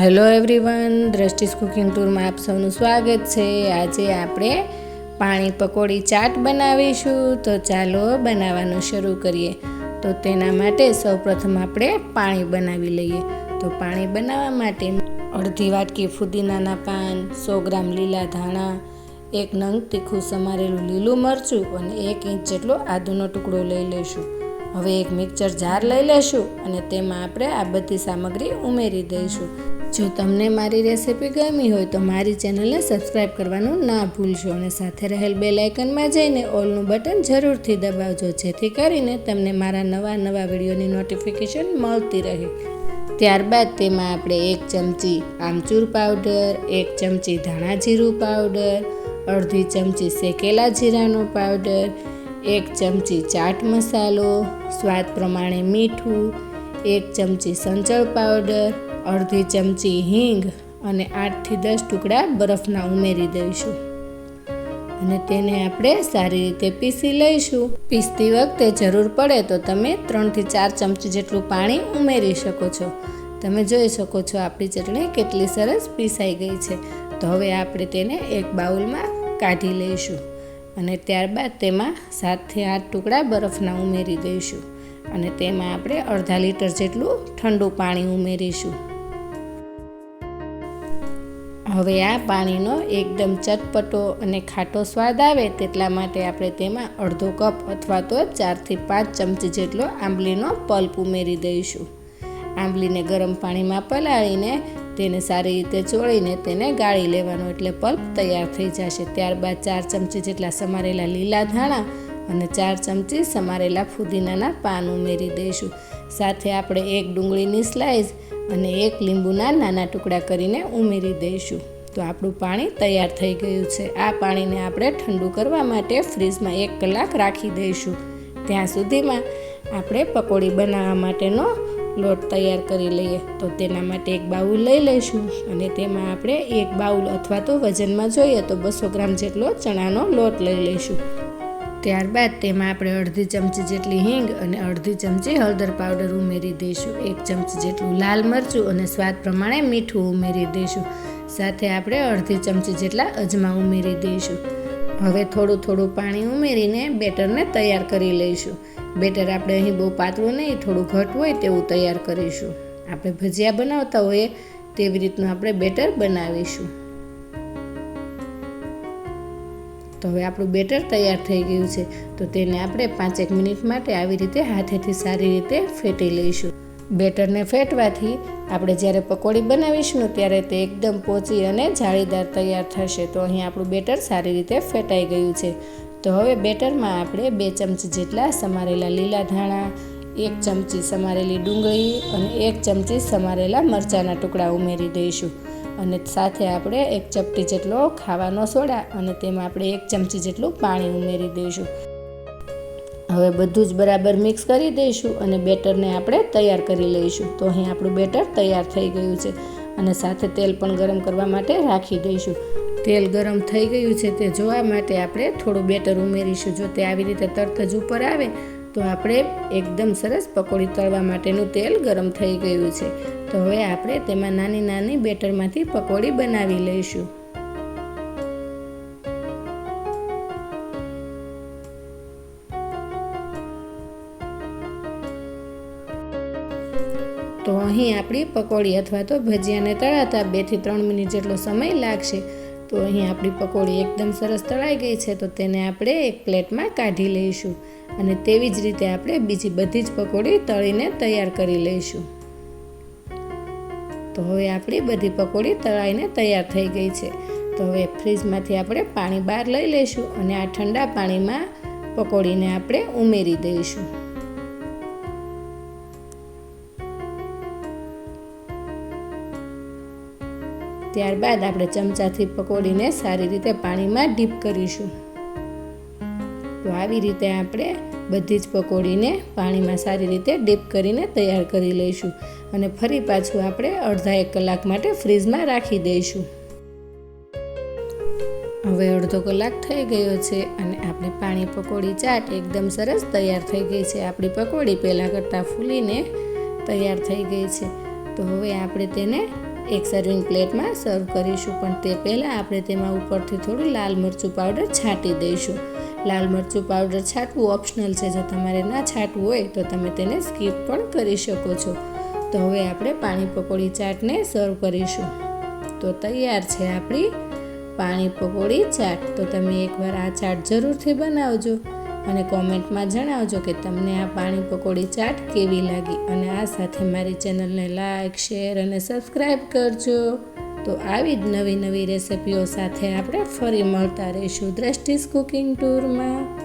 Hello everyone, દ્રષ્ટિસ cooking ટૂરમાં આપ સૌનું સ્વાગત છે. આજે આપણે પાણી પકોડી ચાટ બનાવીશું. તો ચાલો બનાવવાનું શરૂ કરીએ. તો તેના માટે સૌપ્રથમ આપણે પાણી બનાવી લઈએ. તો પાણી બનાવવા માટે અડધી વાટકી ફુદીનાના પાન, સો ગ્રામ લીલા ધાણા, એક નંગ તીખું સમારેલું લીલું મરચું અને એક ઇંચ જેટલો આદુનો ટુકડો લઈ લઈશું. હવે એક મિક્સર જાર લઈ લેશું અને તેમાં આપણે આ બધી સામગ્રી ઉમેરી દઈશું. જો તમને મારી રેસિપી ગમી હોય તો મારી ચેનલને સબસ્ક્રાઈબ કરવાનું ના ભૂલશો અને સાથે રહેલ બે લાઇકનમાં જઈને ઓલનું બટન જરૂરથી દબાવજો, જેથી કરીને તમને મારા નવા નવા વિડીયોની નોટિફિકેશન મળતી રહે. ત્યારબાદ તેમાં આપણે એક ચમચી આમચૂર પાવડર, એક ચમચી ધાણા જીરું પાવડર, અડધી ચમચી શેકેલા જીરાનો પાવડર, એક ચમચી ચાટ મસાલો, સ્વાદ પ્રમાણે મીઠું એક ચમચી સંચળ પાવડર, અડધી ચમચી હિંગ અને આઠથી દસ ટુકડા બરફના ઉમેરી દઈશું. અને તેને આપણે સારી રીતે પીસી લઈશું. પીસતી વખતે જરૂર પડે તો તમે ત્રણથી ચાર ચમચી જેટલું પાણી ઉમેરી શકો છો. તમે જોઈ શકો છો આપણી ચટણી કેટલી સરસ પીસાઈ ગઈ છે. તો હવે આપણે તેને એક બાઉલમાં કાઢી લઈશું. અને ત્યારબાદ તેમાં સાતથી આઠ ટુકડા બરફના ઉમેરી દઈશું અને તેમાં આપણે અડધા લીટર જેટલું ઠંડુ પાણી ઉમેરીશું. હવે આ પાણીનો એકદમ ચટપટો અને ખાટો સ્વાદ આવે તેટલા માટે આપણે તેમાં અડધો કપ અથવા તો ચારથી પાંચ ચમચી જેટલો આંબલીનો પલ્પ ઉમેરી દઈશું. આંબલીને ગરમ પાણીમાં પલાળીને તેને સારી રીતે ચોળીને તેને ગાળી લેવાનો. એટલે પલ્પ તૈયાર થઈ જશે. ત્યારબાદ ચાર ચમચી જેટલા સમારેલા લીલા ધાણા અને ચાર ચમચી સમારેલા ફુદીનાના પાન ઉમેરી દઈશું. સાથે આપણે એક ડુંગળીની સ્લાઇસ અને એક લીંબુના નાના ટુકડા કરીને ઉમેરી દઈશું. તો આપણું પાણી તૈયાર થઈ ગયું છે. આ પાણીને આપણે ઠંડુ કરવા માટે ફ્રીજમાં એક કલાક રાખી દઈશું. ત્યાં સુધીમાં આપણે પકોડી બનાવવા માટેનો લોટ તૈયાર કરી લઈએ. તો તેના માટે એક બાઉલ લઈ લઈશું અને તેમાં આપણે એક બાઉલ અથવા તો વજનમાં જોઈએ તો બસો ગ્રામ જેટલો ચણાનો લોટ લઈ લઈશું. ત્યારબાદ તેમાં આપણે અડધી ચમચી જેટલી હિંગ અને અડધી ચમચી હળદર પાવડર ઉમેરી દઈશું. એક ચમચી જેટલું લાલ મરચું અને સ્વાદ પ્રમાણે મીઠું ઉમેરી દઈશું. સાથે આપણે અડધી ચમચી જેટલા અજમા ઉમેરી દઈશું. હવે થોડું થોડું પાણી ઉમેરીને બેટરને તૈયાર કરી લઈશું. બેટર આપણે અહીં બહુ પાતળું નહીં, થોડું ઘટ હોય તેવું તૈયાર કરીશું. આપણે ભજીયા બનાવતા હોઈએ તેવી રીતનું આપણે બેટર બનાવીશું. તો હવે આપણું બેટર તૈયાર થઈ ગયું છે, તો તેને આપણે પાંચેક મિનિટ માટે આવી રીતે હાથેથી સારી રીતે ફેટી લઈશું. બેટરને ફેટવાથી આપણે જ્યારે પકોડી બનાવીશું ત્યારે તે એકદમ પોચી અને જાળીદાર તૈયાર થશે. તો અહીં આપણું બેટર સારી રીતે ફેટાઈ ગયું છે. તો હવે બેટરમાં આપણે બે ચમચી જેટલા સમારેલા લીલા ધાણા, એક ચમચી સમારેલી ડુંગળી અને એક ચમચી સમારેલા મરચાંના ટુકડા ઉમેરી દઈશું. અને સાથે આપણે એક ચપટી જેટલો ખાવાનો સોડા અને તેમાં આપણે એક ચમચી જેટલું પાણી ઉમેરી દઈશું. હવે બધું જ બરાબર મિક્સ કરી દઈશું અને બેટરને આપણે તૈયાર કરી લઈશું. તો અહીં આપણું બેટર તૈયાર થઈ ગયું છે અને સાથે તેલ પણ ગરમ કરવા માટે રાખી દઈશું. તેલ ગરમ થઈ ગયું છે તે જોવા માટે આપણે થોડું બેટર ઉમેરીશું. જો તે આવી રીતે તરત જ ઉપર આવે, તો આપણે એકદમ સરસ પકોડી તળવા માટેનું તેલ ગરમ થઈ ગયું છે. તો હવે આપણે તેમાં નાની નાની બેટરમાંથી પકોડી બનાવી લઈશું. તો અહીં આપણી પકોડી અથવા તો ભજીયાને તળાતા બેથી ત્રણ મિનિટ જેટલો સમય લાગશે. તો અહીં આપણી પકોડી એકદમ સરસ તળાઈ ગઈ છે, તો તેને આપણે એક પ્લેટમાં કાઢી લઈશું અને તેવી જ રીતે આપણે બીજી બધી જ પકોડી તળીને તૈયાર કરી લઈશું. તો હવે આપણી બધી પકોડી તળાઈને તૈયાર થઈ ગઈ છે. તો હવે ફ્રીજમાંથી આપણે પાણી બહાર લઈ લઈશું અને આ ઠંડા પાણીમાં પકોડીને આપણે ઉમેરી દઈશું. ત્યારબાદ આપણે ચમચાથી પકોડીને સારી રીતે પાણીમાં ડીપ કરીશું. તો આવી રીતે આપણે બધી જ પકોડીને પાણીમાં સારી રીતે ડીપ કરીને તૈયાર કરી લઈશું અને ફરી પાછું આપણે અડધા એક કલાક માટે ફ્રીજમાં રાખી દઈશું. હવે અડધો કલાક થઈ ગયો છે અને આપણી પાણી પકોડી ચાટ એકદમ સરસ તૈયાર થઈ ગઈ છે. આપણી પકોડી પહેલાં કરતાં ફૂલીને તૈયાર થઈ ગઈ છે. તો હવે આપણે તેને એક સર્વિંગ પ્લેટમાં સર્વ કરીશું. પણ તે પહેલાં આપણે તેમાં ઉપરથી થોડું લાલ મરચું પાવડર છાંટી દઈશું. લાલ મરચું પાવડર છાંટવું ઓપ્શનલ છે. જો તમારે ના છાંટવું હોય, તો તમે તેને સ્કીપ પણ કરી શકો છો. તો હવે આપણે પાણી પકોડી ચાટને સર્વ કરીશું. તો તૈયાર છે આપણી પાણી પકોડી ચાટ. તો તમે એકવાર આ ચાટ જરૂરથી બનાવજો. અને કોમેન્ટમાં જણાવજો કે તમને આ પાણી પકોડી ચાટ કેવી લાગી અને આ સાથે મારી ચેનલને લાઇક શેર અને સબસ્ક્રાઈબ કરજો. તો આવી જ નવી નવી રેસિપીઓ સાથે આપણે ફરી મળતા રહીશું દ્રષ્ટિસ કુકિંગ ટૂરમાં.